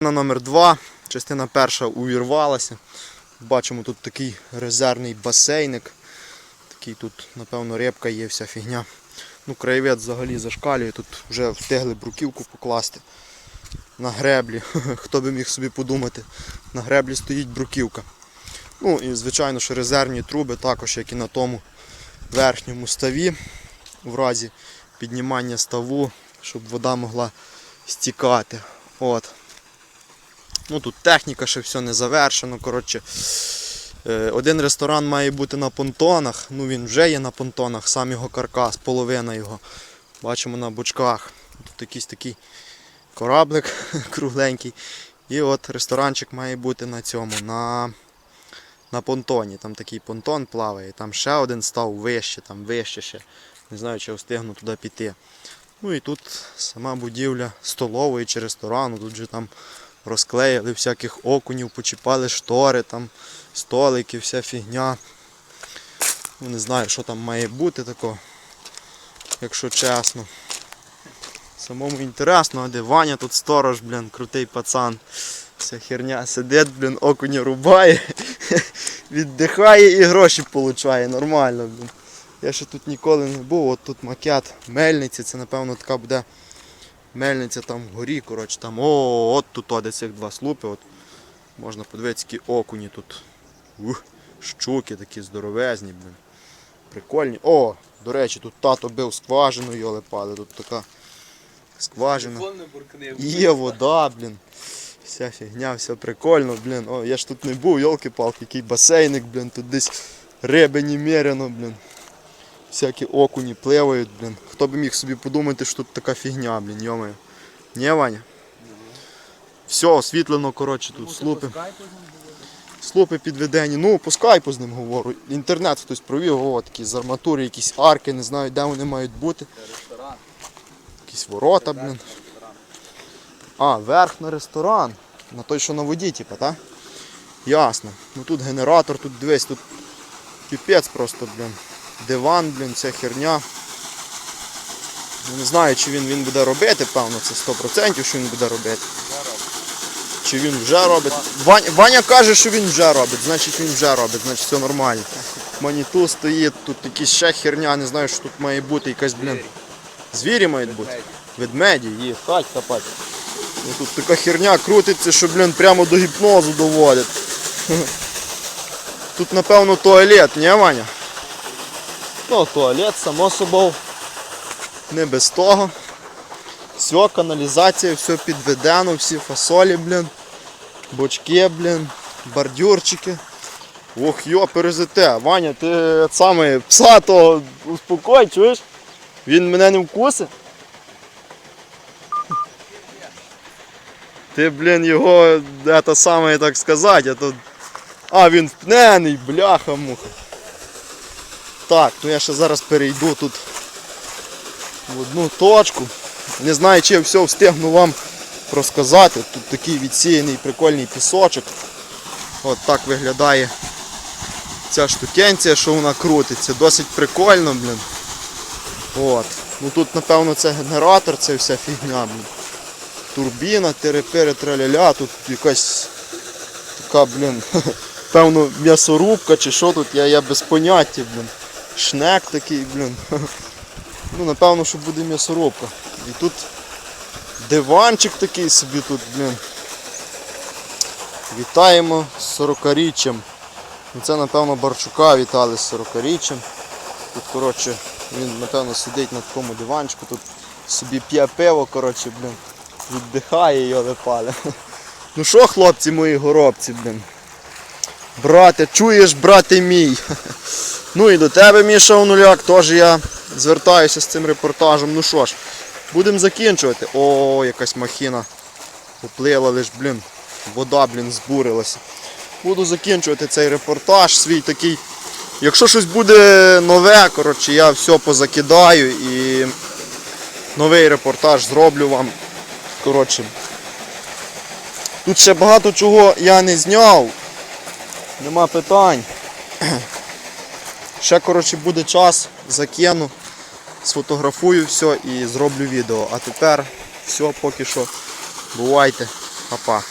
Частина номер 2 частина перша увірвалася. Бачимо тут такий резервний басейник. Такий тут, напевно, рибка є, вся фігня. Ну, краєвид взагалі зашкалює, тут вже встигли бруківку покласти. На греблі. Хто би міг собі подумати, на греблі стоїть бруківка. Ну і звичайно, що резервні труби, також як і на тому верхньому ставі, в разі піднімання ставу, щоб вода могла стікати. От. Ну тут техніка ще все не завершено. Коротше, Е, один ресторан має бути на понтонах. Ну він вже є на понтонах, сам його каркас, половина його. Бачимо на бочках. Тут якийсь такий кораблик кругленький. І от ресторанчик має бути на цьому, на, на понтоні. Там такий понтон плаває, там ще один став вище, там вище ще. Не знаю, чи встигну туди піти. Ну і тут сама будівля столової чи ресторану. Тут же там розклеїли всяких окунів, почіпали штори, там столики, вся фігня. Ну, не знаю, що там має бути такого, якщо чесно. Самому інтересно, а де Ваня тут сторож, блін, крутий пацан. Вся херня сидить, блін, окуня рубає, віддихає і гроші получає, нормально, блін. Я ще тут ніколи не був, от тут макет мельниці, це напевно така буде мельниця там вгорі, коротше, там о, от тут о, де цих два слупи, от можна подивитися, які окуні тут. Ух, щуки такі здоровезні, блін. Прикольні. О, до речі, тут тато бив скважину, йоли пали, тут така скважина. Є вода, блін. Вся фігня, все прикольно, блін. О, я ж тут не був, йолки-палки, який басейник, блін, тут десь риби немерено, блін. Всякі окуні пливають, блін. Хто би міг собі подумати, що тут така фігня, блін, йомаю. Ні, Ваня? Все, освітлено, коротше, тут слупи. Слупи підведені. Ну, по скайпу з ним говорю. Інтернет хтось провів, о, такі з арматури, якісь арки, не знаю, де вони мають бути. Ресторан. Якісь ворота, блін. А, верх на ресторан. На той, що на воді, типа, так? Ясно. Ну тут генератор, тут дивись, тут піпець просто, блін. Диван, блін, ця херня. Не знаю, чи він, він буде робити, певно, це 100%, що він буде робити. Чи він вже робить. Ваня, Ваня каже, що він вже робить, значить він вже робить, значить все нормально. Маніту стоїть, тут якась ще херня, не знаю, що тут має бути, якась, блін. Звірі мають бути. Ведмеді, їх, хать копати. Ну, тут така херня крутиться, що, блін, прямо до гіпнозу доводить. Тут, напевно, туалет, не, Ваня? Ну, туалет, само собою. Не без того. Все, каналізація, все підведено, всі фасолі, блін. Бочки, блін, бордюрчики. Ох, йо, перезите. Ваня, ти саме пса того успокой, чуєш? Він мене не вкусить. Ти, блін, його, це саме так сказати, а то... А, він впнений, бляха муха. Так, ну я ще зараз перейду тут в одну точку. Не знаю, чи я все встигну вам розказати. Тут такий відсіяний прикольний пісочок. От так виглядає ця штукенція, що вона крутиться. Досить прикольно, блін. От. Ну тут, напевно, це генератор, це вся фігня, блін. Турбіна, терепери, траляля, тут якась така, блін, певно, м'ясорубка чи що тут, я, я без поняття, блін. Шнек такий, блін. Ну, напевно, що буде м'ясорубка. І тут диванчик такий собі тут, блін. Вітаємо з 40-річчям. Ну, Це, напевно, Барчука вітали з 40-річчям. Тут, коротше, він, напевно, сидить на такому диванчику, тут собі п'є пиво, коротше, блін. Віддихає його пале. Ну що, хлопці мої горобці, блін. Брате, чуєш, брате мій. Ну і до тебе, Міша Онуляк, теж я звертаюся з цим репортажем. Ну що ж, будемо закінчувати. О, якась махіна поплила, лиш, блін, вода, блін, збурилася. Буду закінчувати цей репортаж свій такий. Якщо щось буде нове, коротше, я все позакидаю і новий репортаж зроблю вам. Коротше. Тут ще багато чого я не зняв. Нема питань. Ще коротше буде час, закину, сфотографую все і зроблю відео. А тепер все поки що. Бувайте. Па-па.